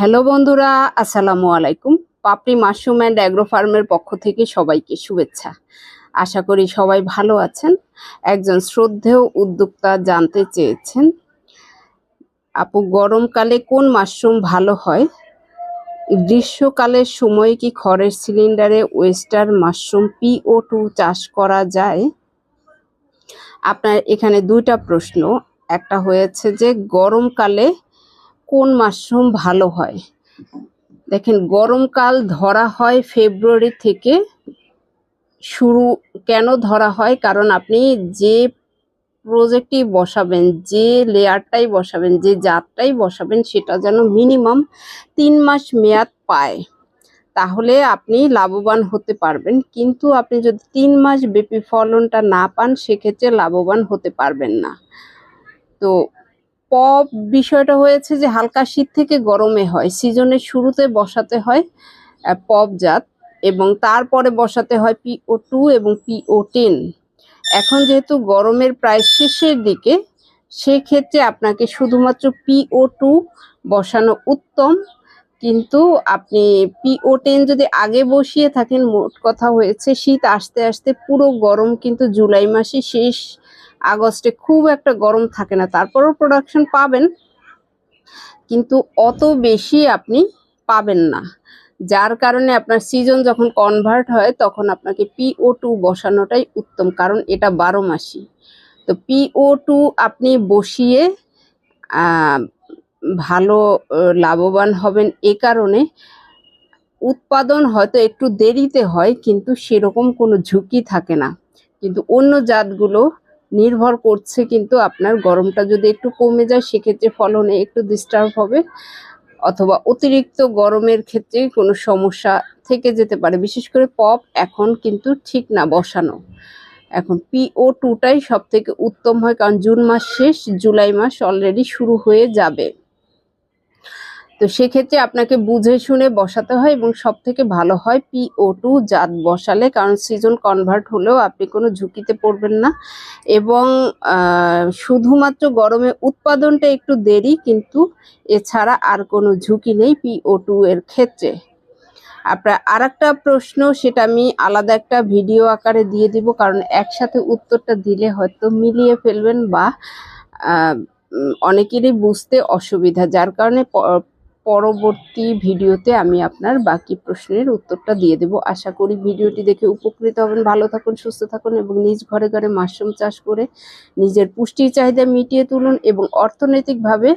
Hello বন্ধুরা, আসসালামু আলাইকুম। পাপড়ি মাশরুম অ্যান্ড অ্যাগ্রো ফার্মের পক্ষ থেকে সবাইকে শুভেচ্ছা। আশা করি সবাই ভালো আছেন। একজন শ্রদ্ধেয় উদ্যোক্তা জানতে চেয়েছেন, আপু গরমকালে কোন মাশরুম ভালো হয়? গ্রীষ্মকালের সময় কি খড়ের সিলিন্ডারে ওয়েস্টার মাশরুম পিও টু চাষ করা যায়? আপনার এখানে দুইটা প্রশ্ন। একটা হয়েছে যে গরমকালে কোন মাশরুম ভালো হয়? দেখেন, গরমকাল ধরা হয় ফেব্রুয়ারি থেকে শুরু, কেন ধরা হয়? কারণ আপনি যে প্রজেক্টই বসাবেন, যে লেয়ারটাই বসাবেন, যে জাতটাই বসাবেন, সেটা যেন মিনিমাম তিন মাস মেয়াদ পায়। তাহলে আপনি লাভবান হতে পারবেন। কিন্তু আপনি যদি তিন মাস ব্যাপী ফলনটা না পান, সেক্ষেত্রে লাভবান হতে পারবেন না। তো পপ বিষয়টা হয়েছে যে হালকা শীত থেকে গরমে হয়। সিজনের শুরুতে বসাতে হয় পপ জাত এবং তারপরে বসাতে হয় পিও টু এবং পিও টেন। এখন যেহেতু গরমের প্রায় শেষের দিকে, সেক্ষেত্রে আপনাকে শুধুমাত্র পিও টু বসানো উত্তম। কিন্তু আপনি পিও টেন যদি আগে বসিয়ে থাকেন, মোট কথা হয়েছে শীত আসতে আসতে পুরো গরম কিন্তু জুলাই মাসে শেষ আগস্টে খুব একটা গরম থাকে না, তারপরেও প্রোডাকশন পাবেন, কিন্তু অত বেশি আপনি পাবেন না। যার কারণে আপনার সিজন যখন কনভার্ট হয়, তখন আপনাকে পিও টু বসানোটাই উত্তম, কারণ এটা বারো মাসি তো পিও টু আপনি বসিয়ে ভালো লাভবান হবেন এ কারণে। উৎপাদন হয়তো একটু দেরিতে হয়, কিন্তু সেরকম কোনো ঝুঁকি থাকে না। কিন্তু অন্য জাতগুলো নির্ভর করছে কিন্তু আপনার গরমটা যদি একটু কমে যায়, সেক্ষেত্রে ফলনে একটু ডিস্টার্ব হবে। অথবা অতিরিক্ত গরমের ক্ষেত্রে কোনো সমস্যা থেকে যেতে পারে। বিশেষ করে পপ এখন কিন্তু ঠিক না বসানো। এখন পিও টুটাই সব থেকে উত্তম হয়, কারণ জুন মাস শেষ, জুলাই মাস অলরেডি শুরু হয়ে যাবে। তো সেক্ষেত্রে আপনাকে বুঝে শুনে বসাতে হয় এবং সব থেকে ভালো হয় পিও টু জাত বসালে, কারণ সিজন কনভার্ট হলেও আপনি কোনো ঝুঁকিতে পড়বেন না। এবং শুধুমাত্র গরমে উৎপাদনটা একটু দেরি, কিন্তু এছাড়া আর কোনো ঝুঁকি নেই পিও টু এর ক্ষেত্রে। আপনার আর একটা প্রশ্ন, সেটা আমি আলাদা একটা ভিডিও আকারে দিয়ে দিব, কারণ একসাথে উত্তরটা দিলে হয়তো মিলিয়ে ফেলবেন বা অনেকেরই বুঝতে অসুবিধা, যার কারণে প- পরবর্তী ভিডিওতে আমি আপনার বাকি প্রশ্নের উত্তরটা দিয়ে দেব। আশা করি ভিডিওটি দেখে উপকৃত হবেন। ভালো থাকুন, সুস্থ থাকুন এবং নিজ ঘরে ঘরে মাশরুম চাষ করে নিজের পুষ্টির চাহিদা মিটিয়ে তুলুন এবং অর্থনৈতিকভাবে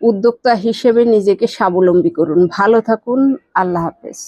উদ্যোক্তা হিসেবে নিজেকে স্বাবলম্বী করুন। ভালো থাকুন। আল্লাহ হাফেজ।